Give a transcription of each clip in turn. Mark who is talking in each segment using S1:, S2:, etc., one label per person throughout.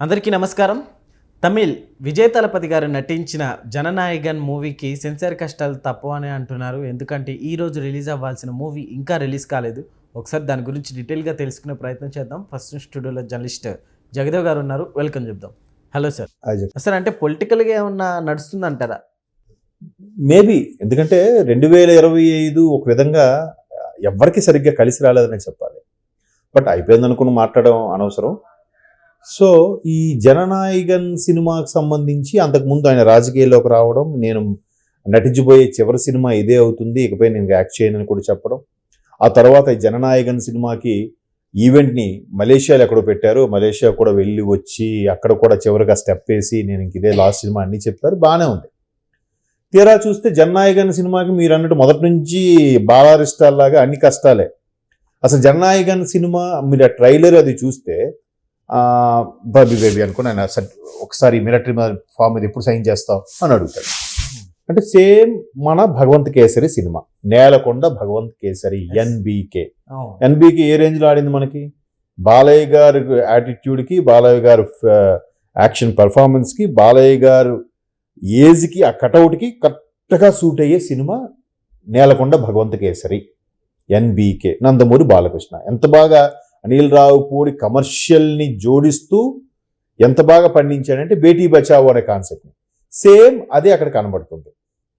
S1: అందరికీ నమస్కారం. తమిళ్ విజయ్ తలపతి గారు నటించిన జననాయగన్ మూవీకి సెన్సార్ కష్టాలు తప్పవని అంటున్నారు. ఎందుకంటే ఈ రోజు రిలీజ్ అవ్వాల్సిన మూవీ ఇంకా రిలీజ్ కాలేదు. ఒకసారి దాని గురించి డీటెయిల్గా తెలుసుకునే ప్రయత్నం చేద్దాం. ఫస్ట్ స్టూడియోలో జర్నలిస్ట్ జగదేవ్ గారు ఉన్నారు. వెల్కమ్ చెప్దాం. Hello sir. సార్ అంటే పొలిటికల్గా ఏమన్నా నడుస్తుందంటారా?
S2: మేబీ. ఎందుకంటే రెండు వేల ఇరవై ఐదు ఒక విధంగా ఎవ్వరికి సరిగ్గా కలిసి రాలేదని చెప్పాలి. బట్ అయిపోయింది అనుకుని మాట్లాడడం అనవసరం. సో ఈ జననాయకన్ సినిమాకి సంబంధించి అంతకుముందు ఆయన రాజకీయాల్లోకి రావడం నేను నటించబోయే చివరి సినిమా ఇదే అవుతుంది ఇకపై నేను యాక్ట్ చేయనని కూడా చెప్పడం. ఆ తర్వాత జననాయకన్ సినిమాకి ఈవెంట్ని మలేషియాలో ఎక్కడో పెట్టారు. మలేషియా కూడా వెళ్ళి వచ్చి అక్కడ కూడా చివరిగా స్టెప్ వేసి నేను ఇంక ఇదే లాస్ట్ సినిమా అన్నీ చెప్పారు. బాగానే ఉంది. తీరా చూస్తే జననాయగన్ సినిమాకి మీరు అన్నట్టు మొదటి నుంచి బాలారిష్టాల్లాగా అన్ని కష్టాలే. అసలు జననాయగన్ సినిమా మీరు ఆ ట్రైలర్ అది చూస్తే బాబీ బేబీ అనుకుని ఆయన ఒకసారి మిలిటరీ ఫామ్ మీద ఎప్పుడు సైన్ చేస్తావు అని అడుగుతాడు. అంటే సేమ్ మన భగవంత్ కేసరి సినిమా. నేలకొండ భగవంత్ కేసరి ఎన్బికే ఎన్బికి ఏ రేంజ్లో ఆడింది మనకి? బాలయ్య గారి యాటిట్యూడ్కి బాలయ్య గారు యాక్షన్ పర్ఫార్మెన్స్కి బాలయ్య గారు ఏజ్కి ఆ కటౌట్కి కరెక్ట్గా సూట్ అయ్యే సినిమా నేలకొండ భగవంత కేసరి ఎన్బికే నందమూరి బాలకృష్ణ. ఎంత బాగా అనిల్ రావుపూడి కమర్షియల్ని జోడిస్తూ ఎంత బాగా పండించాడంటే బేటీ బచావో అనే కాన్సెప్ట్ని. సేమ్ అదే అక్కడ కనబడుతుంది.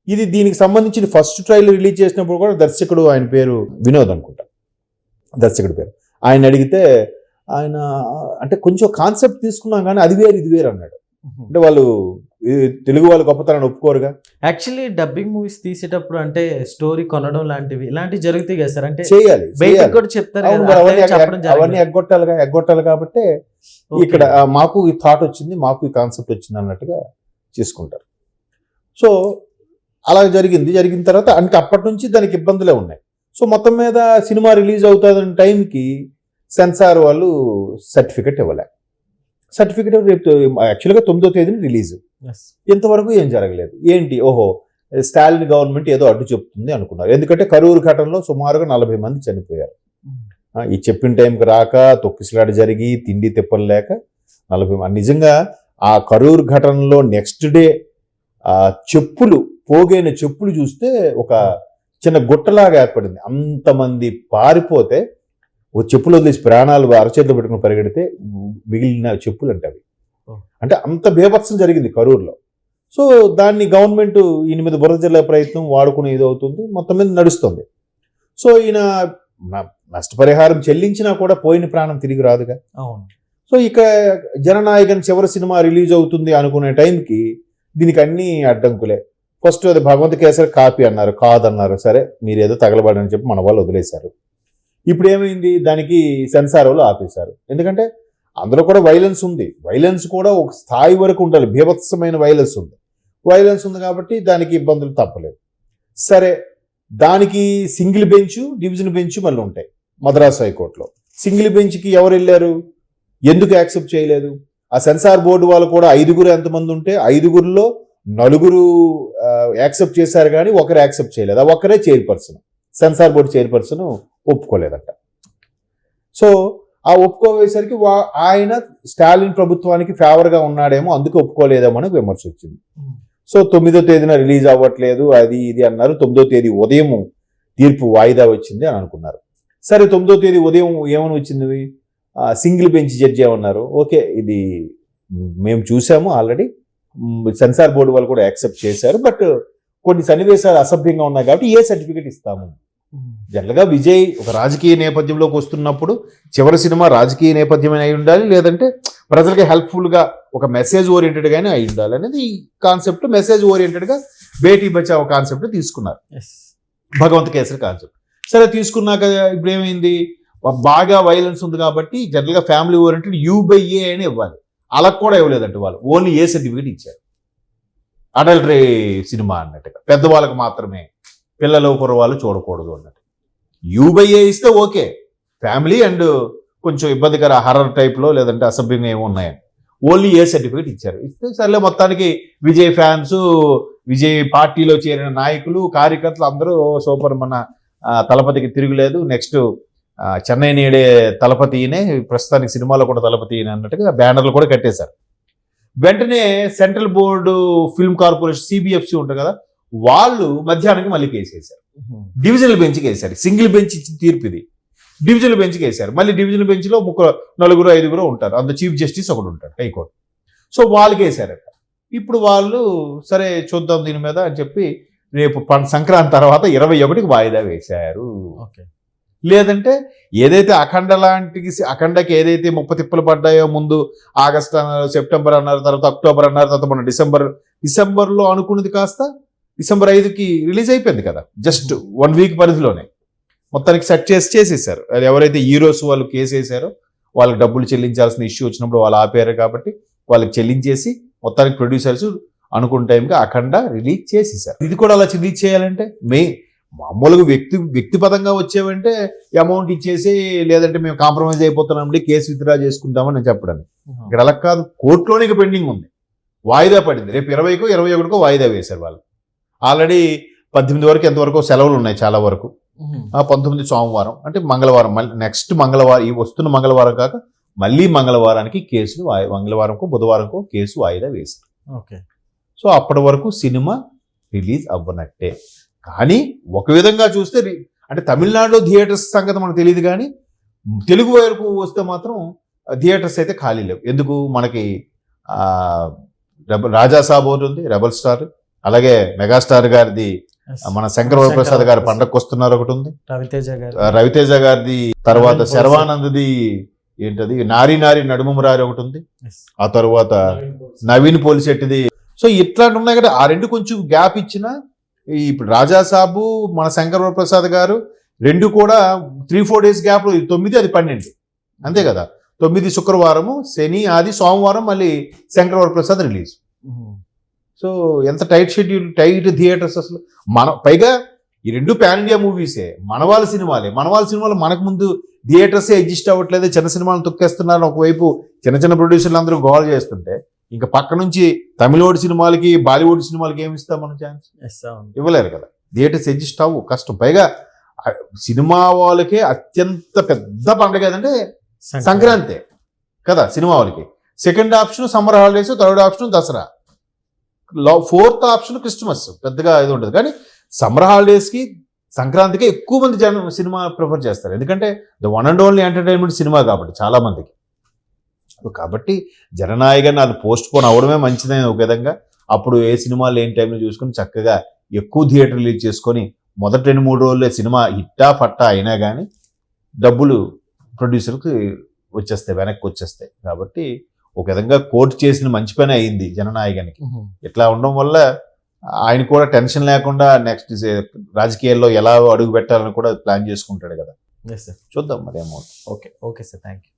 S2: ఇది దీనికి సంబంధించిన ఫస్ట్ ట్రైలర్ రిలీజ్ చేసినప్పుడు కూడా దర్శకుడు ఆయన పేరు వినోద్ అనుకుంటా. దర్శకుడి పేరు. ఆయన అడిగితే ఆయన అంటే కొంచెం కాన్సెప్ట్ తీసుకున్నాం కానీ అది వేరు ఇది వేరు అన్నాడు. అంటే వాళ్ళు తెలుగు వాళ్ళు గొప్పతనాన్ని ఒప్పుకోరుగా
S1: యాక్చువల్లీ డబ్బింగ్ మూవీస్ తీసేటప్పుడు అంటే స్టోరీ కొనడం లాంటివి ఇలాంటివి జరుగుతాయి కదా సార్ అంటే
S2: చేయాలి.
S1: కూడా చెప్తారు
S2: అవన్నీ
S1: అట్లనే చెప్పడం
S2: ఎగ్గ- అవన్నీ
S1: జరిగింది.
S2: ఎగ్గొట్టాలిగా ఎగ్గొట్టాలి కాబట్టి. ఇక్కడ మాకు ఈ థాట్ వచ్చింది మాకు ఈ కాన్సెప్ట్ వచ్చింది అన్నట్టుగా చేసుకుంటారు సో అలా జరిగింది జరిగిన తర్వాత అంటే అప్పటి నుంచి దానికి ఇబ్బందులే ఉన్నాయి సో మొత్తం మీద సినిమా రిలీజ్ అవుతుందన్న టైంకి సెన్సార్ వాళ్ళు సర్టిఫికెట్ ఇవ్వలే సర్టిఫికెట్ రేపు యాక్చువల్గా తొమ్మిదో తేదీని రిలీజ్. ఇంతవరకు ఏం జరగలేదు. ఏంటి? ఓహో స్టాలిన్ గవర్నమెంట్ ఏదో అడ్డు చెప్తుంది అనుకున్నారు. ఎందుకంటే కరూరు ఘటనలో సుమారుగా నలభై మంది చనిపోయారు. ఆ, ఈ చెప్పిన టైంకి రాక తొక్కిసలాట జరిగి తిండి తిప్పలు లేక నలభై మంది. నిజంగా ఆ కరూరు ఘటనలో నెక్స్ట్ డే ఆ చెప్పులు పోగైన చెప్పులు చూస్తే ఒక చిన్న గుట్టలాగా ఏర్పడింది. అంతమంది పారిపోతే ఓ చెప్పులు వదిలేసి ప్రాణాలు అరచేతిలో పెట్టుకుని పరిగెడితే మిగిలిన చెప్పులు అంటే అవి. అంటే అంత బేభత్సం జరిగింది కరూరులో. సో దాన్ని గవర్నమెంట్ ఈయన మీద బురద జల్లే ప్రయత్నం వాడుకునే ఇది అవుతుంది మొత్తం మీద నడుస్తుంది. సో ఈయన నష్టపరిహారం చెల్లించినా కూడా పోయిన ప్రాణం తిరిగి రాదుగా.
S1: అవును.
S2: సో ఇక జననాయకన్ చివరి సినిమా రిలీజ్ అవుతుంది అనుకునే టైంకి దీనికి అన్ని అడ్డంకులే. ఫస్ట్ అది భగవంత్ కేసరి కాపీ అన్నారు కాదన్నారు సరే మీరు ఏదో తగలబడని చెప్పి మన వాళ్ళు వదిలేశారు. ఇప్పుడు ఏమైంది దానికి సెన్సార్ వాళ్ళు ఆపేశారు. ఎందుకంటే అందులో కూడా వైలెన్స్ ఉంది. వైలెన్స్ కూడా ఒక స్థాయి వరకు ఉండాలి. భీభత్సమైన వైలెన్స్ ఉంది. వైలెన్స్ ఉంది కాబట్టి దానికి ఇబ్బందులు తప్పలేదు. సరే దానికి సింగిల్ బెంచ్ డివిజన్ బెంచ్ మళ్ళీ ఉంటాయి మద్రాసు హైకోర్టులో. సింగిల్ బెంచ్కి ఎవరు వెళ్ళారు? ఎందుకు యాక్సెప్ట్ చేయలేదు? ఆ సెన్సార్ బోర్డు వాళ్ళు కూడా ఐదుగురు ఎంతమంది ఉంటే ఐదుగురులో నలుగురు యాక్సెప్ట్ చేశారు కానీ ఒకరు యాక్సెప్ట్ చేయలేదు. ఆ ఒక్కరే చైర్పర్సన్. సెన్సార్ బోర్డు చైర్పర్సన్ ఒప్పుకోలేదట. సో ఆ ఒప్పుకోవేసరికి వా- ఆయన స్టాలిన్ ప్రభుత్వానికి ఫేవర్గా ఉన్నాడేమో అందుకే ఒప్పుకోలేదేమో అని విమర్శ వచ్చింది సో తొమ్మిదో తేదీన రిలీజ్ అవ్వట్లేదు అది ఇది అన్నారు తొమ్మిదో తేదీ ఉదయం తీర్పు వాయిదా వచ్చింది అని అనుకున్నారు. సరే తొమ్మిదో తేదీ ఉదయం ఏమని వచ్చింది? సింగిల్ బెంచ్ జడ్జి ఏమన్నారు? ఓకే ఇది మేము చూసాము ఆల్రెడీ సెన్సార్ బోర్డు వాళ్ళు కూడా యాక్సెప్ట్ చేశారు బట్ కొన్ని సన్నివేశాలు అసభ్యంగా ఉన్నాయి కాబట్టి ఏ సర్టిఫికేట్ ఇస్తాము? జనరల్గా విజయ్ ఒక రాజకీయ నేపథ్యంలోకి వస్తున్నప్పుడు చివరి సినిమా రాజకీయ నేపథ్యమైన అయి ఉండాలి లేదంటే ప్రజలకి హెల్ప్ఫుల్గా ఒక మెసేజ్ ఓరియంటెడ్గానే అయి ఉండాలి అనేది ఈ కాన్సెప్ట్ మెసేజ్ ఓరియంటెడ్గా బేటీ బచావ్ కాన్సెప్ట్ తీసుకున్నారు. భగవంత్ కేసరి కాన్సెప్ట్. సరే తీసుకున్నాక ఇప్పుడు ఏమైంది బాగా వైలెన్స్ ఉంది కాబట్టి జనరల్గా family oriented U by A అని ఇవ్వాలి. అలా కూడా ఇవ్వలేదంట వాళ్ళు. ఓన్లీ ఏ సర్టిఫికేట్ ఇచ్చారు? అడల్టరీ సినిమా అన్నట్టుగా. పెద్దవాళ్ళకి మాత్రమే. పిల్లలు కుర్రవాళ్ళు చూడకూడదు అన్నట్టు. యూబైఏ ఇస్తే ఓకే. ఫ్యామిలీ అండ్ కొంచెం ఇబ్బందికర హర్రర్ టైప్లో లేదంటే అసభ్యంగా ఏమి ఉన్నాయని. ఓన్లీ ఏ సర్టిఫికేట్ ఇచ్చారు. ఇస్తే సర్లే మొత్తానికి విజయ్ ఫ్యాన్స్ విజయ్ పార్టీలో చేరిన నాయకులు కార్యకర్తలు అందరూ సూపర్ మన తలపతికి తిరుగులేదు. నెక్స్ట్ చెన్నై నేడే తలపతినే ప్రస్తుతానికి సినిమాలో కూడా తలపతి అన్నట్టుగా బ్యానర్లు కూడా కట్టేశారు. వెంటనే central board film corporation CBFC ఉంటుంది కదా వాళ్ళు మధ్యాహ్నానికి మళ్ళీ కేసు వేశారు డివిజనల్ బెంచ్కి వేశారు సింగిల్ బెంచ్ ఇచ్చిన తీర్పు ఇది. డివిజనల్ బెంచ్కి వేశారు మళ్ళీ డివిజనల్ బెంచ్లో ముగ్గురు నలుగురు ఐదుగురు ఉంటారు. అందులో చీఫ్ జస్టిస్ ఒకడు ఉంటాడు హైకోర్టు. సో వాళ్ళకి వేశారట ఇప్పుడు వాళ్ళు సరే చూద్దాం దీని మీద అని చెప్పి రేపు సంక్రాంతి తర్వాత ఇరవై ఒకటికి వాయిదా వేశారు.
S1: ఓకే.
S2: లేదంటే ఏదైతే అఖండ లాంటి అఖండకి ఏదైతే ముప్ప తిప్పలు పడ్డాయో ముందు ఆగస్ట్ అన్నారు సెప్టెంబర్ అన్నారు తర్వాత అక్టోబర్ అన్నారు తర్వాత మన డిసెంబర్ డిసెంబర్లో అనుకున్నది కాస్త డిసెంబర్ ఐదుకి రిలీజ్ అయిపోయింది కదా. జస్ట్ వన్ వీక్ పరిధిలోనే. మొత్తానికి సెట్ చేసి చేసేసారు. అది ఎవరైతే హీరోస్ వాళ్ళు కేసు వేసారో వాళ్ళకి డబ్బులు చెల్లించాల్సిన ఇష్యూ వచ్చినప్పుడు వాళ్ళు ఆపారు కాబట్టి వాళ్ళకి చెల్లించేసి మొత్తానికి ప్రొడ్యూసర్స్ అనుకున్న టైంకి అఖండ రిలీజ్ చేసేసారు. ఇది కూడా అలా రిలీజ్ చేయాలంటే మే మామూలుగా వ్యక్తి వ్యక్తిపదంగా వచ్చేవంటే అమౌంట్ ఇచ్చేసి లేదంటే మేము కాంప్రమైజ్ అయిపోతున్నామండి కేసు విత్డ్రా చేసుకుంటామని నేను చెప్పడానికి ఇక్కడ అలా కాదు కోర్టులోనే పెండింగ్ ఉంది. వాయిదా పడింది. రేపు ఇరవైకో ఇరవై ఒకటికో వాయిదా వేశారు వాళ్ళు. ఆల్రెడీ పద్దెనిమిది వరకు ఎంతవరకు సెలవులు ఉన్నాయి చాలా వరకు. ఆ పంతొమ్మిది సోమవారం అంటే మంగళవారం మళ్ళీ నెక్స్ట్ మంగళవారం ఈ వస్తున్న మంగళవారం కాక మళ్ళీ మంగళవారానికి కేసులు మంగళవారంకో బుధవారంకో కేసు వాయిదా వేశారు.
S1: ఓకే.
S2: సో అప్పటి వరకు సినిమా రిలీజ్ అవ్వనట్టే. కానీ ఒక విధంగా చూస్తే అంటే తమిళనాడులో థియేటర్స్ సంగతి మనకు తెలియదు కానీ తెలుగు వైపు వస్తే మాత్రం థియేటర్స్ అయితే ఖాళీ లేవు. ఎందుకు? మనకి రాజా సాబ్ ఒకటి ఉంది రెబల్ స్టార్. అలాగే మెగాస్టార్ గారిది మన శంకర వరప్రసాద్ గారి పండగకు వస్తున్నారు ఒకటి ఉంది.
S1: రవితేజ గారు.
S2: రవితేజ గారిది తర్వాత. శర్వానంద్ది ఏంటది? నారి నారి నడుము రారి ఒకటి ఉంది. ఆ తర్వాత నవీన్ పోలిశెట్టిది సో ఇట్లాంటి ఉన్నాయి కదా. ఆ రెండు కొంచెం గ్యాప్ ఇచ్చిన ఇప్పుడు రాజా సాబు మన శంకర వరప్రసాద్ గారు రెండు కూడా త్రీ ఫోర్ డేస్ గ్యాప్ తొమ్మిది అది పన్నెండు. అంతే కదా. తొమ్మిది శుక్రవారము శని ఆది సోమవారం మళ్ళీ శంకర వరప్రసాద్ రిలీజ్ సో ఎంత టైట్ షెడ్యూల్ టైట్ థియేటర్స్ అసలు? మన పైగా ఈ రెండు పాన్ ఇండియా మూవీసే. మనవాళ్ళ సినిమాలే. మనవాళ్ళ సినిమాలు మనకు ముందు థియేటర్స్ అడ్జస్ట్ అవ్వట్లేదు. చిన్న సినిమాలు తొక్కేస్తున్నారు ఒకవైపు చిన్న చిన్న ప్రొడ్యూసర్లు అందరూ గోల్ చేస్తుంటే ఇంకా పక్క నుంచి తమిళోడి సినిమాలకి బాలీవుడ్ సినిమాలకి ఏమి ఇస్తాం మనం ఛాన్స్? ఇవ్వలేరు కదా. థియేటర్స్ అడ్జస్ట్ అవ్వు. కష్టం. పైగా సినిమా వాళ్ళకే అత్యంత పెద్ద పండుగ ఏదంటే సంక్రాంతి కదా సినిమా వాళ్ళకి. Second option summer holidays third option Dasara. Fourth option Christmas. పెద్దగా ఇది ఉంటుంది కానీ సమ్మర్ హాలిడేస్కి సంక్రాంతికి ఎక్కువ మంది జనం సినిమా ప్రిఫర్ చేస్తారు. ఎందుకంటే the one and only entertainment cinema కాబట్టి చాలా మందికి. కాబట్టి జననాయకన్ అది పోస్ట్ పోన్ అవడమే మంచిదని ఒక విధంగా. అప్పుడు ఏ సినిమా లేని టైంలో చూసుకొని చక్కగా ఎక్కువ థియేటర్ రిలీజ్ చేసుకొని మొదటి రెండు మూడు రోజులే సినిమా హిట్టా పట్టా అయినా కానీ డబ్బులు ప్రొడ్యూసర్కి వచ్చేస్తాయి వెనక్కి వచ్చేస్తాయి. కాబట్టి ఒక విధంగా కోర్టు చేసిన మంచి పని అయింది జననాయకానికి. ఇట్లా ఉండడం వల్ల ఆయన కూడా టెన్షన్ లేకుండా నెక్స్ట్ రాజకీయాల్లో ఎలా అడుగు పెట్టాలని కూడా ప్లాన్ చేసుకుంటాడు కదా. చూద్దాం మరేమో
S1: okay okay sir thank you